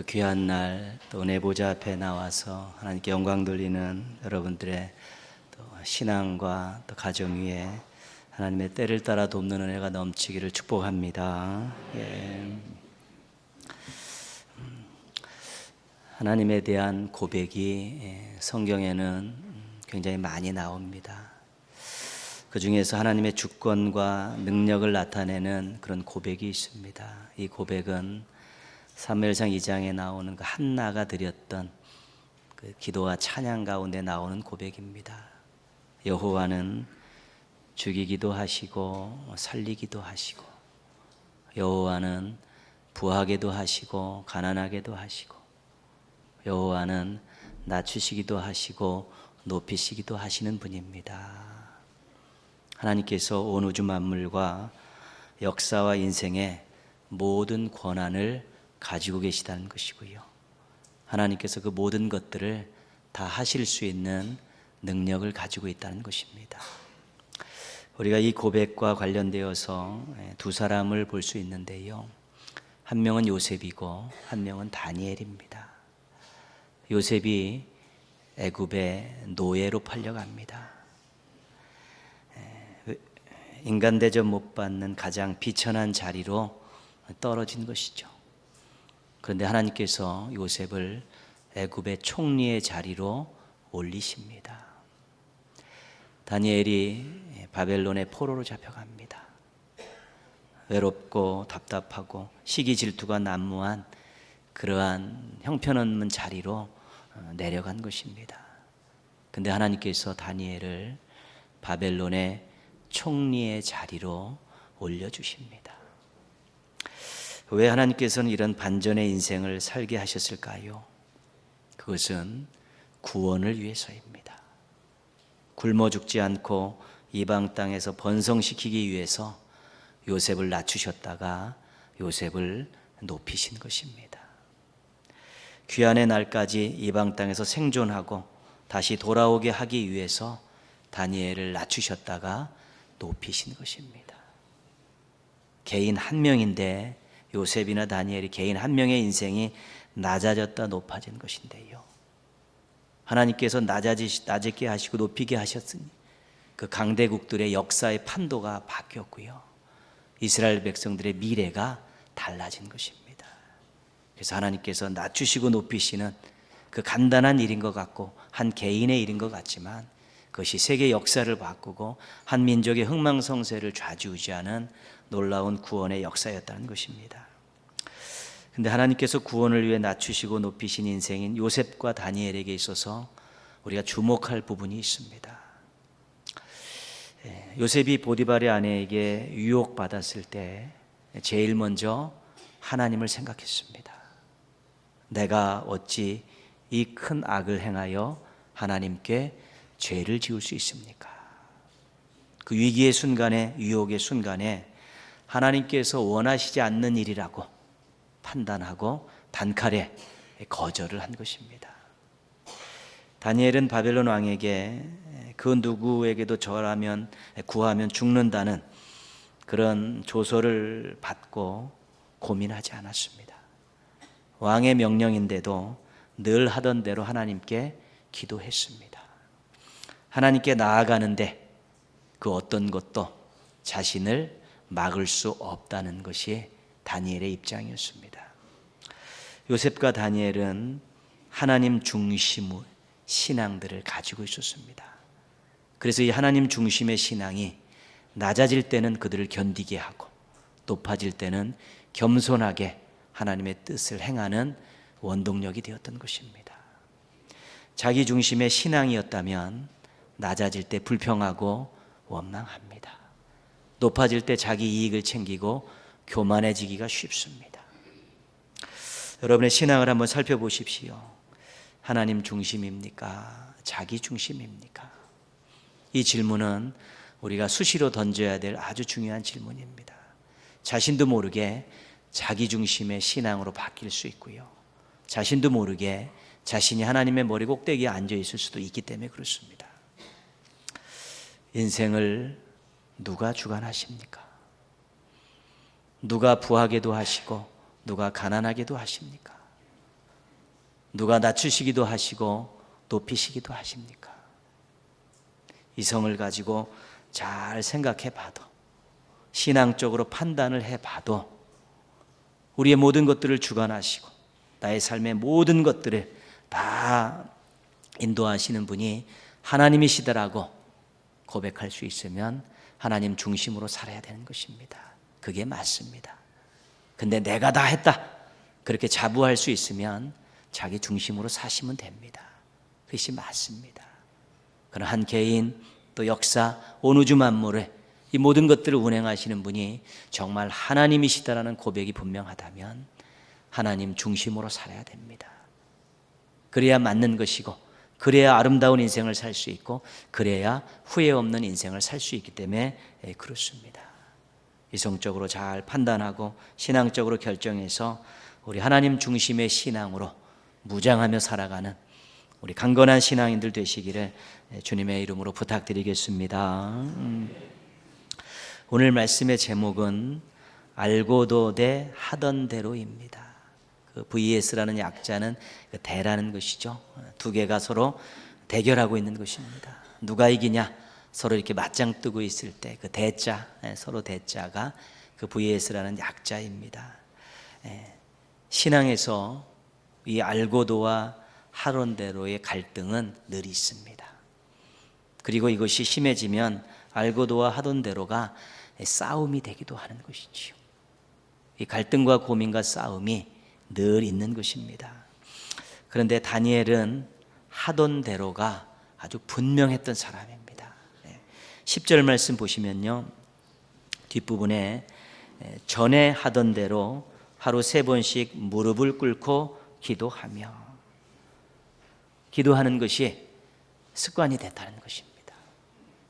또 귀한 날 또 은혜 보좌 앞에 나와서 하나님께 영광 돌리는 여러분들의 또 신앙과 또 가정 위에 하나님의 때를 따라 돕는 은혜가 넘치기를 축복합니다. 예. 음, 하나님에 대한 고백이 예, 성경에는 굉장히 많이 나옵니다. 그 중에서 하나님의 주권과 능력을 나타내는 그런 고백이 있습니다. 이 고백은 사무엘상 2장에 나오는 그 한나가 드렸던 그 기도와 찬양 가운데 나오는 고백입니다. 여호와는 죽이기도 하시고 살리기도 하시고 여호와는 부하게도 하시고 가난하게도 하시고 여호와는 낮추시기도 하시고 높이시기도 하시는 분입니다. 하나님께서 온 우주 만물과 역사와 인생의 모든 권한을 가지고 계시다는 것이고요. 하나님께서 그 모든 것들을 다 하실 수 있는 능력을 가지고 있다는 것입니다. 우리가 이 고백과 관련되어서 두 사람을 볼 수 있는데요. 한 명은 요셉이고 한 명은 다니엘입니다. 요셉이 애굽의 노예로 팔려갑니다. 인간 대접 못 받는 가장 비천한 자리로 떨어진 것이죠. 그런데 하나님께서 요셉을 애굽의 총리의 자리로 올리십니다. 다니엘이 바벨론의 포로로 잡혀갑니다. 외롭고 답답하고 시기 질투가 난무한 그러한 형편없는 자리로 내려간 것입니다. 근데 하나님께서 다니엘을 바벨론의 총리의 자리로 올려주십니다. 왜 하나님께서는 이런 반전의 인생을 살게 하셨을까요? 그것은 구원을 위해서입니다. 굶어 죽지 않고 이방 땅에서 번성시키기 위해서 요셉을 낮추셨다가 요셉을 높이신 것입니다. 귀환의 날까지 이방 땅에서 생존하고 다시 돌아오게 하기 위해서 다니엘을 낮추셨다가 높이신 것입니다. 개인 한 명인데 요셉이나 다니엘이 개인 한 명의 인생이 낮아졌다 높아진 것인데요. 하나님께서 낮아지, 낮게 하시고 높이게 하셨으니 그 강대국들의 역사의 판도가 바뀌었고요. 이스라엘 백성들의 미래가 달라진 것입니다. 그래서 하나님께서 낮추시고 높이시는 그 간단한 일인 것 같고 한 개인의 일인 것 같지만 그것이 세계 역사를 바꾸고 한 민족의 흥망성쇠를 좌지우지하는 놀라운 구원의 역사였다는 것입니다. 근데 하나님께서 구원을 위해 낮추시고 높이신 인생인 요셉과 다니엘에게 있어서 우리가 주목할 부분이 있습니다. 예, 요셉이 보디발의 아내에게 유혹받았을 때 제일 먼저 하나님을 생각했습니다. 내가 어찌 이 큰 악을 행하여 하나님께 죄를 지을 수 있습니까? 그 위기의 순간에, 유혹의 순간에 하나님께서 원하시지 않는 일이라고 판단하고 단칼에 거절을 한 것입니다. 다니엘은 바벨론 왕에게 그 누구에게도 절하면 구하면 죽는다는 그런 조서를 받고 고민하지 않았습니다. 왕의 명령인데도 늘 하던 대로 하나님께 기도했습니다. 하나님께 나아가는데 그 어떤 것도 자신을 막을 수 없다는 것이 다니엘의 입장이었습니다. 요셉과 다니엘은 하나님 중심의 신앙들을 가지고 있었습니다. 그래서 이 하나님 중심의 신앙이 낮아질 때는 그들을 견디게 하고 높아질 때는 겸손하게 하나님의 뜻을 행하는 원동력이 되었던 것입니다. 자기 중심의 신앙이었다면 낮아질 때 불평하고 원망합니다. 높아질 때 자기 이익을 챙기고 교만해지기가 쉽습니다. 여러분의 신앙을 한번 살펴보십시오. 하나님 중심입니까? 자기 중심입니까? 이 질문은 우리가 수시로 던져야 될 아주 중요한 질문입니다. 자신도 모르게 자기 중심의 신앙으로 바뀔 수 있고요. 자신도 모르게 자신이 하나님의 머리 꼭대기에 앉아 있을 수도 있기 때문에 그렇습니다. 인생을 누가 주관하십니까? 누가 부하게도 하시고 누가 가난하게도 하십니까? 누가 낮추시기도 하시고 높이시기도 하십니까? 이성을 가지고 잘 생각해 봐도 신앙적으로 판단을 해 봐도 우리의 모든 것들을 주관하시고 나의 삶의 모든 것들을 다 인도하시는 분이 하나님이시더라고 고백할 수 있으면 하나님 중심으로 살아야 되는 것입니다. 그게 맞습니다. 근데 내가 다 했다. 그렇게 자부할 수 있으면 자기 중심으로 사시면 됩니다. 그것이 맞습니다. 그런 한 개인 또 역사 온 우주 만물을 이 모든 것들을 운행하시는 분이 정말 하나님이시다라는 고백이 분명하다면 하나님 중심으로 살아야 됩니다. 그래야 맞는 것이고 그래야 아름다운 인생을 살 수 있고 그래야 후회 없는 인생을 살 수 있기 때문에 예, 그렇습니다. 이성적으로 잘 판단하고 신앙적으로 결정해서 우리 하나님 중심의 신앙으로 무장하며 살아가는 우리 강건한 신앙인들 되시기를 예, 주님의 이름으로 부탁드리겠습니다. 음. 오늘 말씀의 제목은 알고도 대 하던 대로입니다. 그 VS라는 약자는 그 대라는 것이죠. 두 개가 서로 대결하고 있는 것입니다. 누가 이기냐? 서로 이렇게 맞짱 뜨고 있을 때 그 대자, 예, 서로 대자가 그 VS라는 약자입니다. 예, 신앙에서 이 알고도와 하론대로의 갈등은 늘 있습니다. 그리고 이것이 심해지면 알고도와 하돈대로가 싸움이 되기도 하는 것이지요. 이 갈등과 고민과 싸움이 늘 있는 것입니다. 그런데 다니엘은 하던 대로가 아주 분명했던 사람입니다. 10절 말씀 보시면요. 뒷부분에 전에 하던 대로 하루 세 번씩 무릎을 꿇고 기도하며 기도하는 것이 습관이 됐다는 것입니다.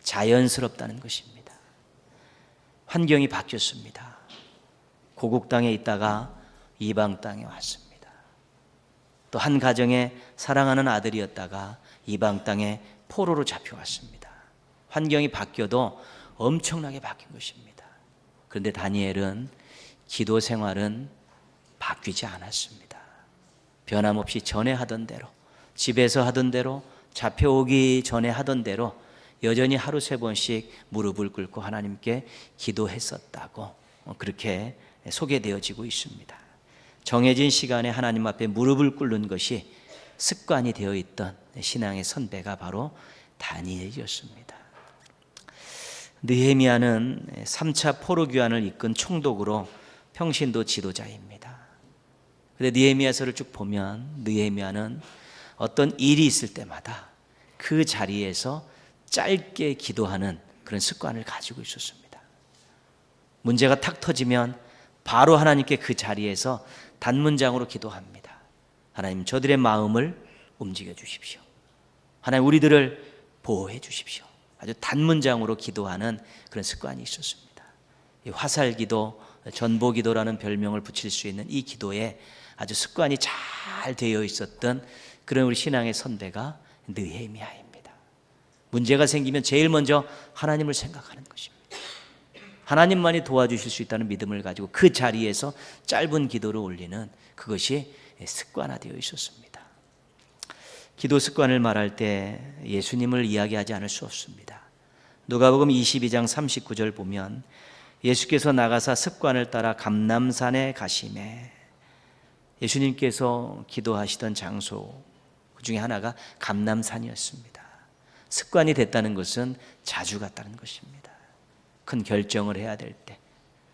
자연스럽다는 것입니다. 환경이 바뀌었습니다. 고국 땅에 있다가 이방 땅에 왔습니다. 또 한 가정에 사랑하는 아들이었다가 이방 땅에 포로로 잡혀왔습니다. 환경이 바뀌어도 엄청나게 바뀐 것입니다. 그런데 다니엘은 기도 생활은 바뀌지 않았습니다. 변함없이 전에 하던 대로, 집에서 하던 대로, 잡혀오기 전에 하던 대로 여전히 하루 세 번씩 무릎을 꿇고 하나님께 기도했었다고 그렇게 소개되어지고 있습니다. 정해진 시간에 하나님 앞에 무릎을 꿇는 것이 습관이 되어 있던 신앙의 선배가 바로 다니엘이었습니다. 느헤미야는 3차 포로 귀환을 이끈 총독으로 평신도 지도자입니다. 근데 느헤미야서를 쭉 보면 느헤미야는 어떤 일이 있을 때마다 그 자리에서 짧게 기도하는 그런 습관을 가지고 있었습니다. 문제가 탁 터지면 바로 하나님께 그 자리에서 단문장으로 기도합니다. 하나님 저들의 마음을 움직여 주십시오. 하나님 우리들을 보호해 주십시오. 아주 단문장으로 기도하는 그런 습관이 있었습니다. 화살 기도, 전보 기도라는 별명을 붙일 수 있는 이 기도에 아주 습관이 잘 되어 있었던 그런 우리 신앙의 선배가 느헤미야입니다. 문제가 생기면 제일 먼저 하나님을 생각하는 것입니다. 하나님만이 도와주실 수 있다는 믿음을 가지고 그 자리에서 짧은 기도를 올리는 그것이 습관화되어 있었습니다. 기도 습관을 말할 때 예수님을 이야기하지 않을 수 없습니다. 누가복음 22장 39절 보면 예수께서 나가사 습관을 따라 감남산에 가심에 예수님께서 기도하시던 장소 그 중에 하나가 감남산이었습니다. 습관이 됐다는 것은 자주 갔다는 것입니다. 큰 결정을 해야 될 때,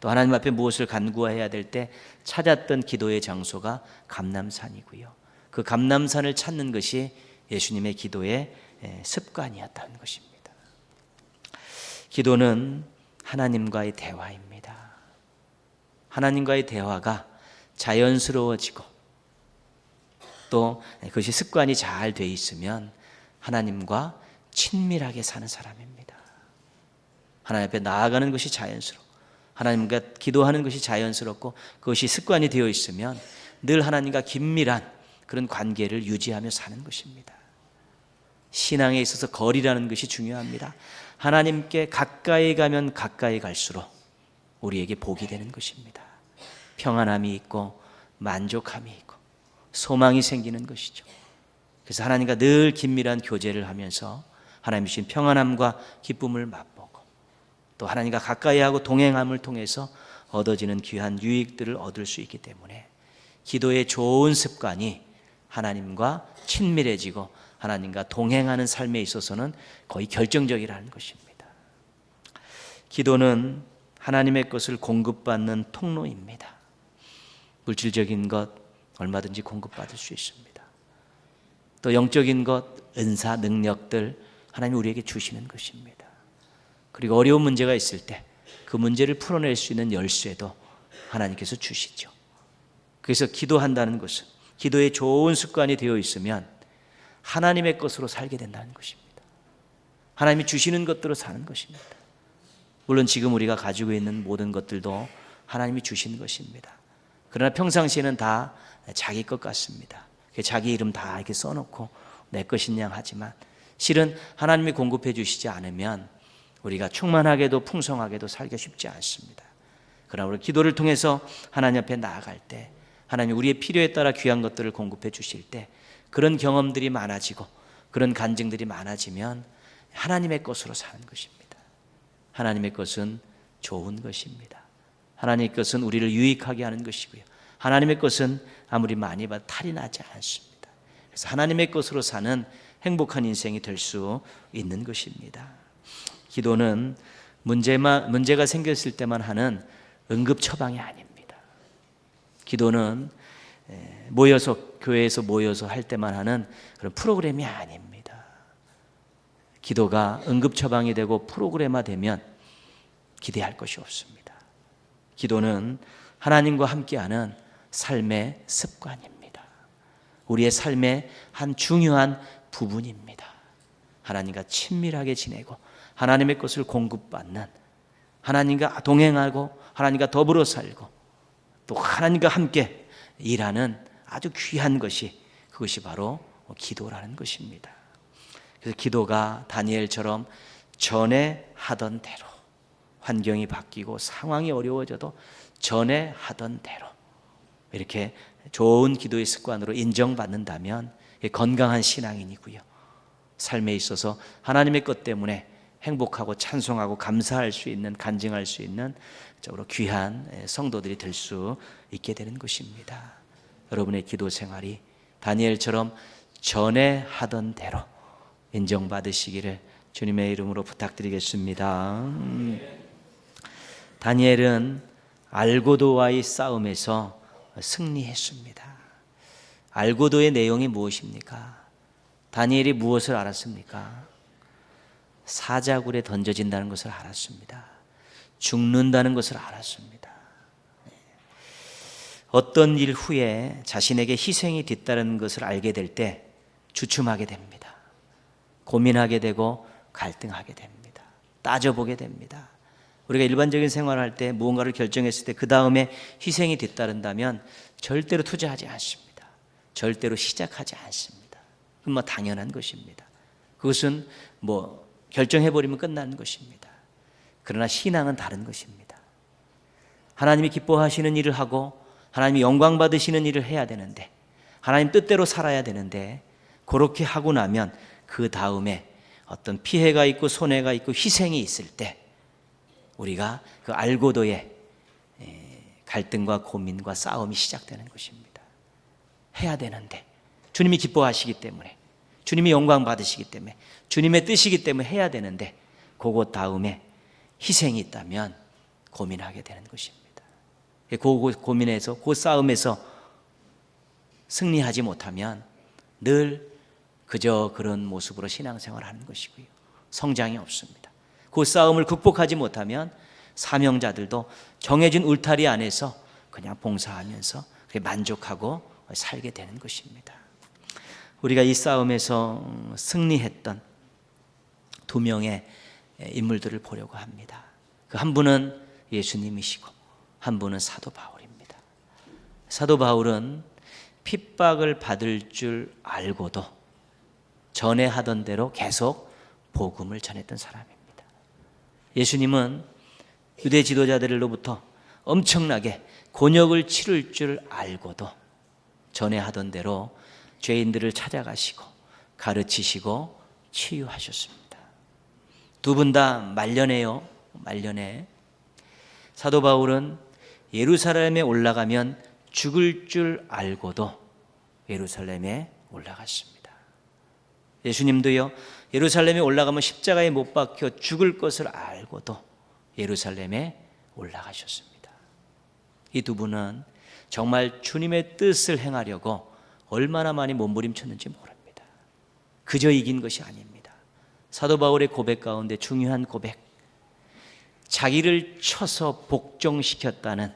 또 하나님 앞에 무엇을 간구해야 될 때 찾았던 기도의 장소가 감남산이고요. 그 감남산을 찾는 것이 예수님의 기도의 습관이었다는 것입니다. 기도는 하나님과의 대화입니다. 하나님과의 대화가 자연스러워지고 또 그것이 습관이 잘 돼 있으면 하나님과 친밀하게 사는 사람입니다. 하나님 앞에 나아가는 것이 자연스러워. 하나님과 기도하는 것이 자연스럽고 그것이 습관이 되어 있으면 늘 하나님과 긴밀한 그런 관계를 유지하며 사는 것입니다. 신앙에 있어서 거리라는 것이 중요합니다. 하나님께 가까이 가면 가까이 갈수록 우리에게 복이 되는 것입니다. 평안함이 있고 만족함이 있고 소망이 생기는 것이죠. 그래서 하나님과 늘 긴밀한 교제를 하면서 하나님 주신 평안함과 기쁨을 맛보고 또 하나님과 가까이 하고 동행함을 통해서 얻어지는 귀한 유익들을 얻을 수 있기 때문에 기도의 좋은 습관이 하나님과 친밀해지고 하나님과 동행하는 삶에 있어서는 거의 결정적이라는 것입니다. 기도는 하나님의 것을 공급받는 통로입니다. 물질적인 것 얼마든지 공급받을 수 있습니다. 또 영적인 것, 은사, 능력들 하나님이 우리에게 주시는 것입니다. 그리고 어려운 문제가 있을 때 그 문제를 풀어낼 수 있는 열쇠도 하나님께서 주시죠. 그래서 기도한다는 것은 기도의 좋은 습관이 되어 있으면 하나님의 것으로 살게 된다는 것입니다. 하나님이 주시는 것대로 사는 것입니다. 물론 지금 우리가 가지고 있는 모든 것들도 하나님이 주신 것입니다. 그러나 평상시에는 다 자기 것 같습니다. 자기 이름 다 이렇게 써놓고 내 것인 양 하지만 실은 하나님이 공급해 주시지 않으면 우리가 충만하게도 풍성하게도 살기 쉽지 않습니다. 그러나 우리 기도를 통해서 하나님 앞에 나아갈 때 하나님 우리의 필요에 따라 귀한 것들을 공급해 주실 때 그런 경험들이 많아지고 그런 간증들이 많아지면 하나님의 것으로 사는 것입니다. 하나님의 것은 좋은 것입니다. 하나님의 것은 우리를 유익하게 하는 것이고요. 하나님의 것은 아무리 많이 봐도 탈이 나지 않습니다. 그래서 하나님의 것으로 사는 행복한 인생이 될 수 있는 것입니다. 기도는 문제만, 문제가 생겼을 때만 하는 응급 처방이 아닙니다. 기도는 모여서 교회에서 모여서 할 때만 하는 그런 프로그램이 아닙니다. 기도가 응급 처방이 되고 프로그램화 되면 기대할 것이 없습니다. 기도는 하나님과 함께하는 삶의 습관입니다. 우리의 삶의 한 중요한 부분입니다. 하나님과 친밀하게 지내고 하나님의 것을 공급받는 하나님과 동행하고 하나님과 더불어 살고 또 하나님과 함께 일하는 아주 귀한 것이 그것이 바로 기도라는 것입니다. 그래서 기도가 다니엘처럼 전에 하던 대로 환경이 바뀌고 상황이 어려워져도 전에 하던 대로 이렇게 좋은 기도의 습관으로 인정받는다면 건강한 신앙인이고요. 삶에 있어서 하나님의 것 때문에 행복하고 찬송하고 감사할 수 있는 간증할 수 있는 적으로 귀한 성도들이 될 수 있게 되는 것입니다. 여러분의 기도 생활이 다니엘처럼 전에 하던 대로 인정받으시기를 주님의 이름으로 부탁드리겠습니다. 음. 다니엘은 알고도와의 싸움에서 승리했습니다. 알고도의 내용이 무엇입니까? 다니엘이 무엇을 알았습니까? 사자굴에 던져진다는 것을 알았습니다. 죽는다는 것을 알았습니다. 어떤 일 후에 자신에게 희생이 뒤따르는 것을 알게 될 때 주춤하게 됩니다. 고민하게 되고 갈등하게 됩니다. 따져보게 됩니다. 우리가 일반적인 생활을 할 때 무언가를 결정했을 때 그 다음에 희생이 뒤따른다면 절대로 투자하지 않습니다. 절대로 시작하지 않습니다. 그건 뭐 당연한 것입니다. 그것은 뭐 결정해버리면 끝나는 것입니다. 그러나 신앙은 다른 것입니다. 하나님이 기뻐하시는 일을 하고 하나님이 영광 받으시는 일을 해야 되는데 하나님 뜻대로 살아야 되는데 그렇게 하고 나면 그 다음에 어떤 피해가 있고 손해가 있고 희생이 있을 때 우리가 그 알고도의 갈등과 고민과 싸움이 시작되는 것입니다. 해야 되는데 주님이 기뻐하시기 때문에 주님이 영광 받으시기 때문에 주님의 뜻이기 때문에 해야 되는데 그것 다음에 희생이 있다면 고민하게 되는 것입니다. 그 고민에서 그 싸움에서 승리하지 못하면 늘 그저 그런 모습으로 신앙생활을 하는 것이고요. 성장이 없습니다. 그 싸움을 극복하지 못하면 사명자들도 정해진 울타리 안에서 그냥 봉사하면서 만족하고 살게 되는 것입니다. 우리가 이 싸움에서 승리했던 두 명의 인물들을 보려고 합니다. 그 한 분은 예수님이시고 한 분은 사도 바울입니다. 사도 바울은 핍박을 받을 줄 알고도 전에 하던 대로 계속 복음을 전했던 사람입니다. 예수님은 유대 지도자들로부터 엄청나게 곤욕을 치를 줄 알고도 전에 하던 대로 죄인들을 찾아가시고 가르치시고 치유하셨습니다. 두 분 다 말년에요. 말년에 사도 바울은 예루살렘에 올라가면 죽을 줄 알고도 예루살렘에 올라갔습니다. 예수님도요, 예루살렘에 올라가면 십자가에 못 박혀 죽을 것을 알고도 예루살렘에 올라가셨습니다. 이 두 분은 정말 주님의 뜻을 행하려고 얼마나 많이 몸부림쳤는지 모릅니다. 그저 이긴 것이 아닙니다. 사도 바울의 고백 가운데 중요한 고백. 자기를 쳐서 복종시켰다는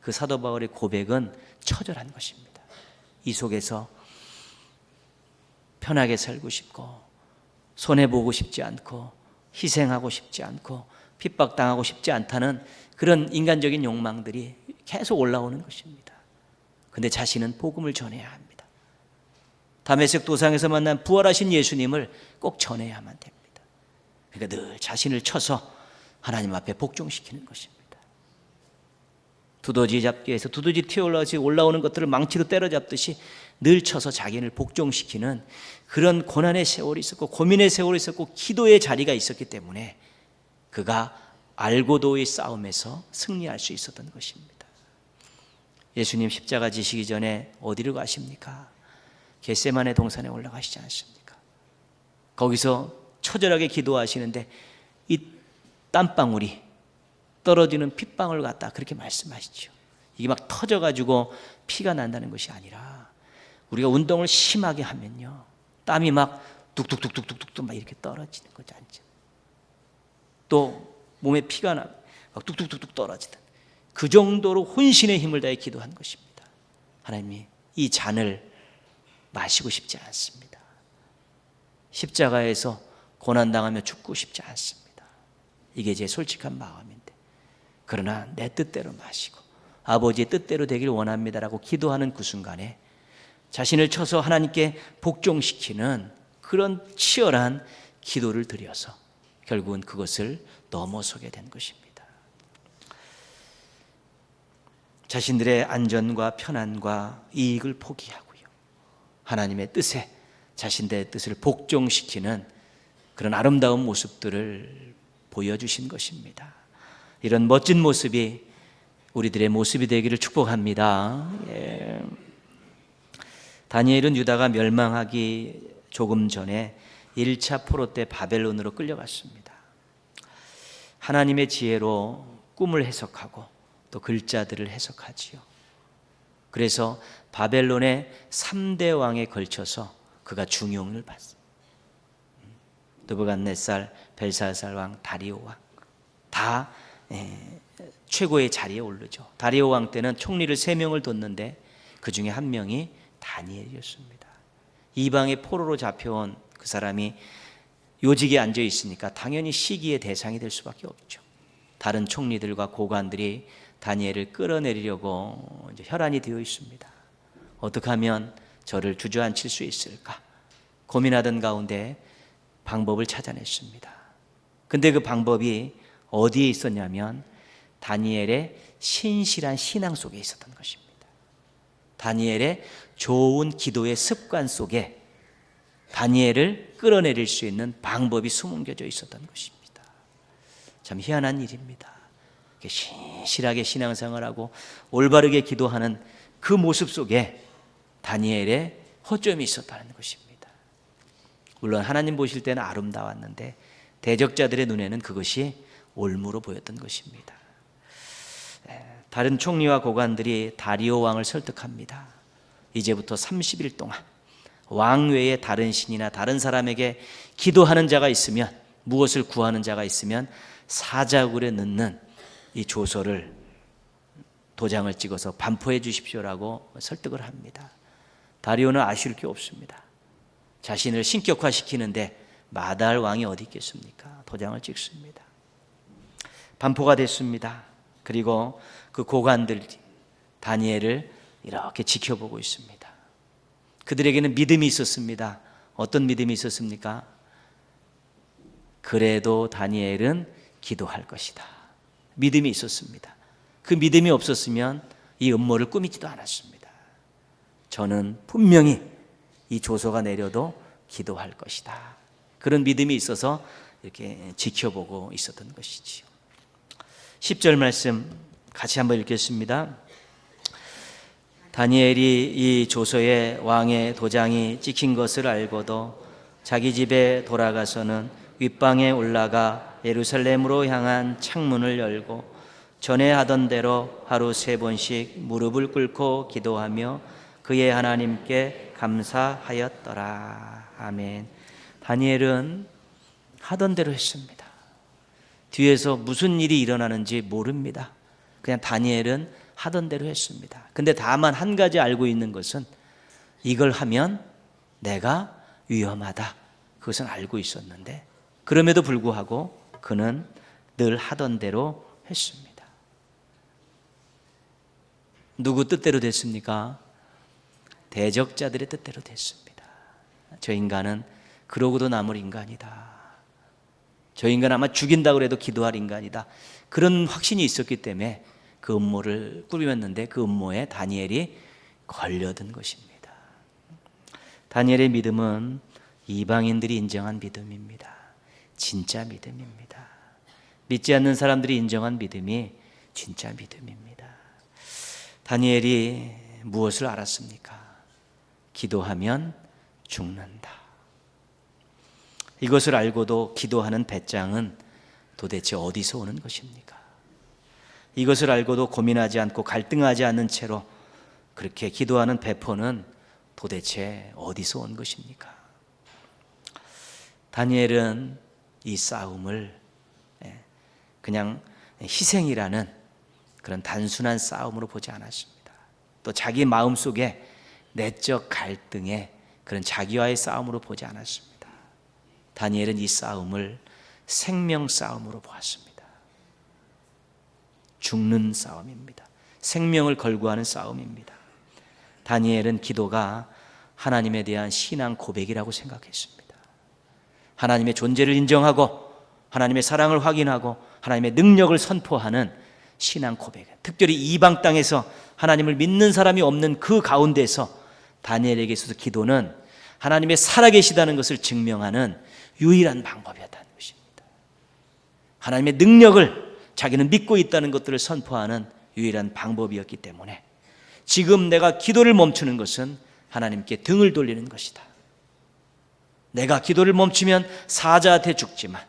그 사도 바울의 고백은 처절한 것입니다. 이 속에서 편하게 살고 싶고 손해보고 싶지 않고 희생하고 싶지 않고 핍박당하고 싶지 않다는 그런 인간적인 욕망들이 계속 올라오는 것입니다. 근데 자신은 복음을 전해야 합니다. 다메섹 도상에서 만난 부활하신 예수님을 꼭 전해야만 됩니다. 그러니까 늘 자신을 쳐서 하나님 앞에 복종시키는 것입니다. 두더지 잡기에서 두더지 튀어올라서 올라오는 것들을 망치로 때려잡듯이 늘 쳐서 자기를 복종시키는 그런 고난의 세월이 있었고 고민의 세월이 있었고 기도의 자리가 있었기 때문에 그가 알고도의 싸움에서 승리할 수 있었던 것입니다. 예수님 십자가 지시기 전에 어디로 가십니까? 겟세만의 동산에 올라가시지 않습니까? 거기서 처절하게 기도하시는데 이 땀방울이 떨어지는 핏방울 같다 그렇게 말씀하시죠. 이게 막 터져가지고 피가 난다는 것이 아니라 우리가 운동을 심하게 하면요 땀이 막 뚝뚝뚝뚝뚝뚝 막 이렇게 떨어지는 거죠. 또 몸에 피가 나, 막 뚝뚝뚝뚝 떨어지든 그 정도로 혼신의 힘을 다해 기도한 것입니다. 하나님이 이 잔을 마시고 싶지 않습니다. 십자가에서 고난당하며 죽고 싶지 않습니다. 이게 제 솔직한 마음인데. 그러나 내 뜻대로 마시고 아버지의 뜻대로 되길 원합니다라고 기도하는 그 순간에 자신을 쳐서 하나님께 복종시키는 그런 치열한 기도를 드려서 결국은 그것을 넘어서게 된 것입니다. 자신들의 안전과 편안과 이익을 포기하고요. 하나님의 뜻에 자신들의 뜻을 복종시키는 그런 아름다운 모습들을 보여주신 것입니다. 이런 멋진 모습이 우리들의 모습이 되기를 축복합니다. 예. 다니엘은 유다가 멸망하기 조금 전에 1차 포로 때 바벨론으로 끌려갔습니다. 하나님의 지혜로 꿈을 해석하고 또 글자들을 해석하지요. 그래서 바벨론의 3대 왕에 걸쳐서 그가 중용을 받습니다. 느부갓네살, 벨사살 왕, 다리오 왕. 다 예, 최고의 자리에 오르죠. 다리오 왕 때는 총리를 세 명을 뒀는데 그 중에 한 명이 다니엘이었습니다. 이방의 포로로 잡혀온 그 사람이 요직에 앉아 있으니까 당연히 시기의 대상이 될 수밖에 없죠. 다른 총리들과 고관들이 다니엘을 끌어내리려고 혈안이 되어 있습니다. 어떻게 하면 저를 주저앉힐 수 있을까? 고민하던 가운데 방법을 찾아냈습니다. 근데 그 방법이 어디에 있었냐면 다니엘의 신실한 신앙 속에 있었던 것입니다. 다니엘의 좋은 기도의 습관 속에 다니엘을 끌어내릴 수 있는 방법이 숨겨져 있었던 것입니다. 참 희한한 일입니다. 신실하게 신앙생활하고 올바르게 기도하는 그 모습 속에 다니엘의 허점이 있었다는 것입니다. 물론 하나님 보실 때는 아름다웠는데 대적자들의 눈에는 그것이 올무로 보였던 것입니다. 다른 총리와 고관들이 다리오 왕을 설득합니다. 이제부터 30일 동안 왕 외에 다른 신이나 다른 사람에게 기도하는 자가 있으면 무엇을 구하는 자가 있으면 사자굴에 넣는 이 조서를 도장을 찍어서 반포해 주십시오라고 설득을 합니다. 다리오는 아쉬울 게 없습니다. 자신을 신격화시키는데 마다할 왕이 어디 있겠습니까? 도장을 찍습니다. 반포가 됐습니다. 그리고 그 고관들 다니엘을 이렇게 지켜보고 있습니다. 그들에게는 믿음이 있었습니다. 어떤 믿음이 있었습니까? 그래도 다니엘은 기도할 것이다. 믿음이 있었습니다. 그 믿음이 없었으면 이 음모를 꾸미지도 않았습니다. 저는 분명히 이 조서가 내려도 기도할 것이다. 그런 믿음이 있어서 이렇게 지켜보고 있었던 것이지요. 10절 말씀 같이 한번 읽겠습니다. 다니엘이 이 조서에 왕의 도장이 찍힌 것을 알고도 자기 집에 돌아가서는 윗방에 올라가 예루살렘으로 향한 창문을 열고 전에 하던 대로 하루 세 번씩 무릎을 꿇고 기도하며 그의 하나님께 감사하였더라. 아멘. 다니엘은 하던 대로 했습니다. 뒤에서 무슨 일이 일어나는지 모릅니다. 그냥 다니엘은 하던 대로 했습니다. 근데 다만 한 가지 알고 있는 것은 이걸 하면 내가 위험하다. 그것은 알고 있었는데 그럼에도 불구하고 그는 늘 하던 대로 했습니다. 누구 뜻대로 됐습니까? 대적자들의 뜻대로 됐습니다. 저 인간은 그러고도 남을 인간이다. 저 인간 아마 죽인다고 해도 기도할 인간이다. 그런 확신이 있었기 때문에 그 음모를 꾸몄는데 그 음모에 다니엘이 걸려든 것입니다. 다니엘의 믿음은 이방인들이 인정한 믿음입니다. 진짜 믿음입니다. 믿지 않는 사람들이 인정한 믿음이 진짜 믿음입니다. 다니엘이 무엇을 알았습니까? 기도하면 죽는다. 이것을 알고도 기도하는 배짱은 도대체 어디서 오는 것입니까? 이것을 알고도 고민하지 않고 갈등하지 않는 채로 그렇게 기도하는 배포는 도대체 어디서 온 것입니까? 다니엘은 이 싸움을 예, 그냥 희생이라는 그런 단순한 싸움으로 보지 않았습니다. 또 자기 마음 속에 내적 갈등의 그런 자기와의 싸움으로 보지 않았습니다. 다니엘은 이 싸움을 생명 싸움으로 보았습니다. 죽는 싸움입니다. 생명을 걸고 하는 싸움입니다. 다니엘은 기도가 하나님에 대한 신앙 고백이라고 생각했습니다. 하나님의 존재를 인정하고 하나님의 사랑을 확인하고 하나님의 능력을 선포하는 신앙 고백. 특별히 이방 땅에서 하나님을 믿는 사람이 없는 그 가운데서 다니엘에게 있어서 기도는 하나님의 살아계시다는 것을 증명하는 유일한 방법이었다는 것입니다. 하나님의 능력을 자기는 믿고 있다는 것들을 선포하는 유일한 방법이었기 때문에 지금 내가 기도를 멈추는 것은 하나님께 등을 돌리는 것이다. 내가 기도를 멈추면 사자한테 죽지만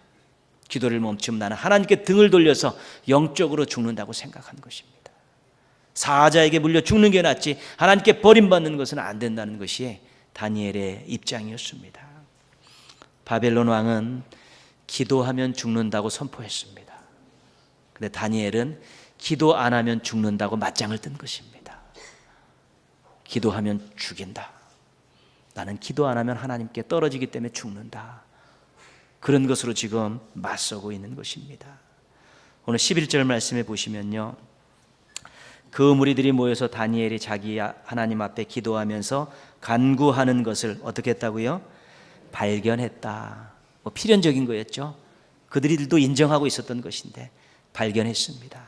기도를 멈추면 나는 하나님께 등을 돌려서 영적으로 죽는다고 생각한 것입니다. 사자에게 물려 죽는 게 낫지 하나님께 버림받는 것은 안 된다는 것이 다니엘의 입장이었습니다. 바벨론 왕은 기도하면 죽는다고 선포했습니다. 근데 다니엘은 기도 안 하면 죽는다고 맞짱을 뜬 것입니다. 기도하면 죽인다. 나는 기도 안 하면 하나님께 떨어지기 때문에 죽는다. 그런 것으로 지금 맞서고 있는 것입니다. 오늘 11절 말씀에 보시면요. 그 무리들이 모여서 다니엘이 자기 하나님 앞에 기도하면서 간구하는 것을 어떻게 했다고요? 발견했다. 뭐 필연적인 거였죠. 그들도 인정하고 있었던 것인데 발견했습니다.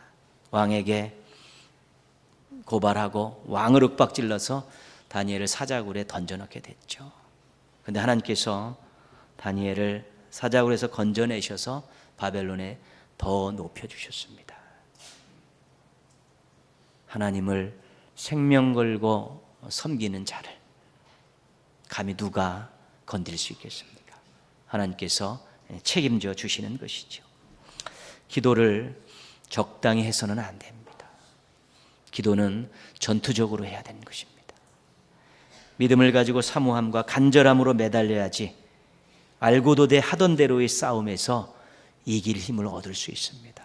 왕에게 고발하고 왕을 윽박질러서 다니엘을 사자굴에 던져넣게 됐죠. 근데 하나님께서 다니엘을 사자굴에서 건져내셔서 바벨론에 더 높여주셨습니다. 하나님을 생명 걸고 섬기는 자를 감히 누가 건드릴 수 있겠습니까? 하나님께서 책임져 주시는 것이죠. 기도를 적당히 해서는 안 됩니다. 기도는 전투적으로 해야 되는 것입니다. 믿음을 가지고 사모함과 간절함으로 매달려야지 알고도 돼 하던 대로의 싸움에서 이길 힘을 얻을 수 있습니다.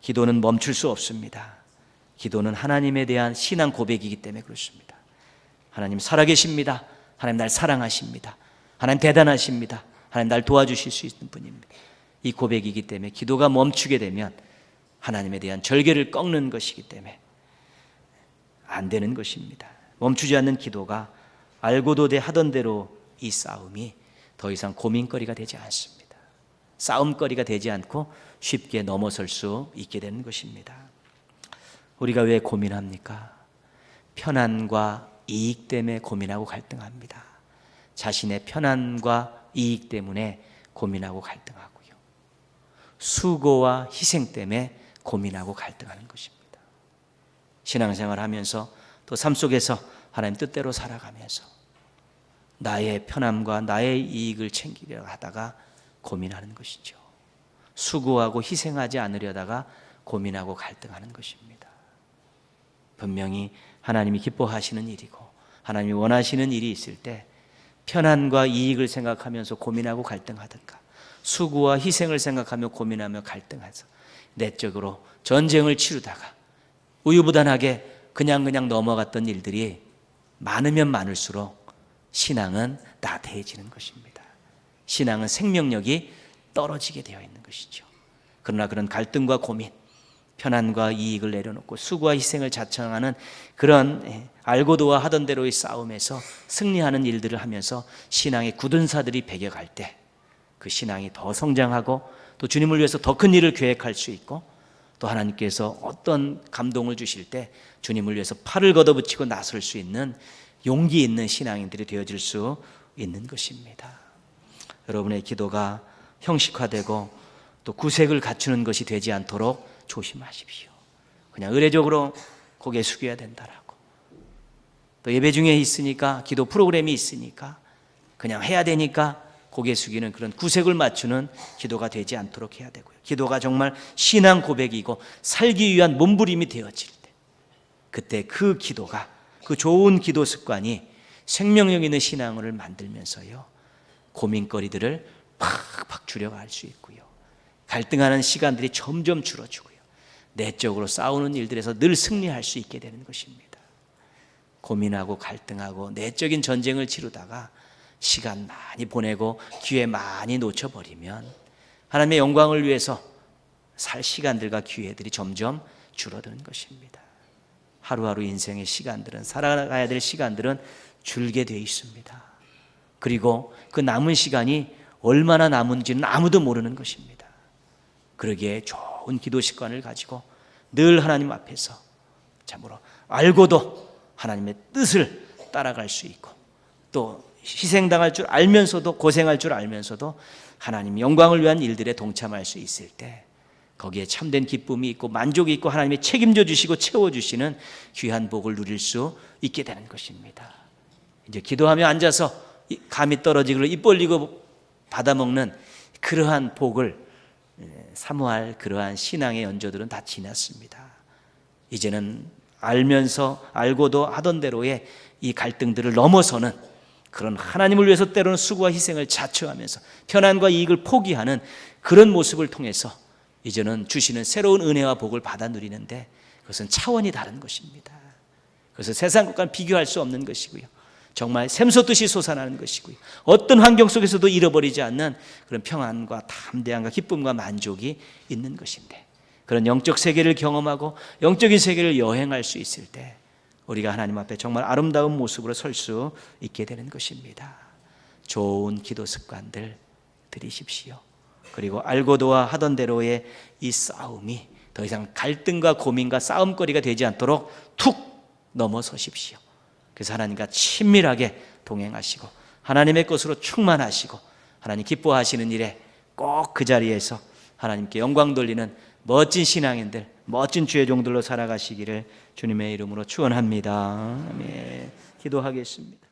기도는 멈출 수 없습니다. 기도는 하나님에 대한 신앙 고백이기 때문에 그렇습니다. 하나님 살아계십니다. 하나님 날 사랑하십니다. 하나님 대단하십니다. 하나님 날 도와주실 수 있는 분입니다. 이 고백이기 때문에 기도가 멈추게 되면 하나님에 대한 절개를 꺾는 것이기 때문에 안 되는 것입니다. 멈추지 않는 기도가 알고도 돼 하던 대로 이 싸움이 더 이상 고민거리가 되지 않습니다. 싸움거리가 되지 않고 쉽게 넘어설 수 있게 되는 것입니다. 우리가 왜 고민합니까? 편안과 이익 때문에 고민하고 갈등합니다. 자신의 편안과 이익 때문에 고민하고 갈등하고요. 수고와 희생 때문에 고민하고 갈등하는 것입니다. 신앙생활 하면서 또 삶 속에서 하나님 뜻대로 살아가면서 나의 편함과 나의 이익을 챙기려 하다가 고민하는 것이죠. 수고하고 희생하지 않으려다가 고민하고 갈등하는 것입니다. 분명히 하나님이 기뻐하시는 일이고 하나님이 원하시는 일이 있을 때 편안과 이익을 생각하면서 고민하고 갈등하든가 수고와 희생을 생각하며 고민하며 갈등해서 내적으로 전쟁을 치르다가 우유부단하게 그냥 그냥 넘어갔던 일들이 많으면 많을수록 신앙은 나태해지는 것입니다. 신앙은 생명력이 떨어지게 되어 있는 것이죠. 그러나 그런 갈등과 고민, 편안과 이익을 내려놓고 수고와 희생을 자청하는 그런 예, 알고도와 하던 대로의 싸움에서 승리하는 일들을 하면서 신앙의 굳은 사들이 배겨갈 때 그 신앙이 더 성장하고 또 주님을 위해서 더 큰 일을 계획할 수 있고 또 하나님께서 어떤 감동을 주실 때 주님을 위해서 팔을 걷어붙이고 나설 수 있는 용기 있는 신앙인들이 되어질 수 있는 것입니다. 여러분의 기도가 형식화되고 또 구색을 갖추는 것이 되지 않도록 조심하십시오. 그냥 의례적으로 고개 숙여야 된다라고. 또 예배 중에 있으니까 기도 프로그램이 있으니까 그냥 해야 되니까 고개 숙이는 그런 구색을 맞추는 기도가 되지 않도록 해야 되고요. 기도가 정말 신앙 고백이고 살기 위한 몸부림이 되어질 때 그때 그 기도가 그 좋은 기도 습관이 생명력 있는 신앙을 만들면서요. 고민거리들을 팍팍 줄여갈 수 있고요. 갈등하는 시간들이 점점 줄어지고요. 내적으로 싸우는 일들에서 늘 승리할 수 있게 되는 것입니다. 고민하고 갈등하고 내적인 전쟁을 치르다가 시간 많이 보내고 기회 많이 놓쳐버리면 하나님의 영광을 위해서 살 시간들과 기회들이 점점 줄어드는 것입니다. 하루하루 인생의 시간들은 살아가야 될 시간들은 줄게 되어 있습니다. 그리고 그 남은 시간이 얼마나 남은지는 아무도 모르는 것입니다. 그러기에 좋은 기도 습관을 가지고 늘 하나님 앞에서 참으로 알고도 하나님의 뜻을 따라갈 수 있고 또 희생당할 줄 알면서도 고생할 줄 알면서도 하나님 영광을 위한 일들에 동참할 수 있을 때 거기에 참된 기쁨이 있고 만족이 있고 하나님이 책임져 주시고 채워 주시는 귀한 복을 누릴 수 있게 되는 것입니다. 이제 기도하며 앉아서 감이 떨어지고 입 벌리고 받아 먹는 그러한 복을 사모할 그러한 신앙의 연조들은 다 지났습니다. 이제는 알면서 알고도 하던 대로의 이 갈등들을 넘어서는 그런 하나님을 위해서 때로는 수고와 희생을 자처하면서 편안과 이익을 포기하는 그런 모습을 통해서 이제는 주시는 새로운 은혜와 복을 받아 누리는데 그것은 차원이 다른 것입니다. 그래서 세상 것과는 비교할 수 없는 것이고요. 정말 샘솟듯이 솟아나는 것이고요. 어떤 환경 속에서도 잃어버리지 않는 그런 평안과 담대함과 기쁨과 만족이 있는 것인데 그런 영적 세계를 경험하고 영적인 세계를 여행할 수 있을 때 우리가 하나님 앞에 정말 아름다운 모습으로 설 수 있게 되는 것입니다. 좋은 기도 습관들 들이십시오. 그리고 알고도와 하던 대로의 이 싸움이 더 이상 갈등과 고민과 싸움거리가 되지 않도록 툭 넘어서십시오. 그래서 하나님과 친밀하게 동행하시고 하나님의 것으로 충만하시고 하나님 기뻐하시는 일에 꼭 그 자리에서 하나님께 영광 돌리는 멋진 신앙인들, 멋진 주의 종들로 살아가시기를 주님의 이름으로 축원합니다. 아멘. 기도하겠습니다.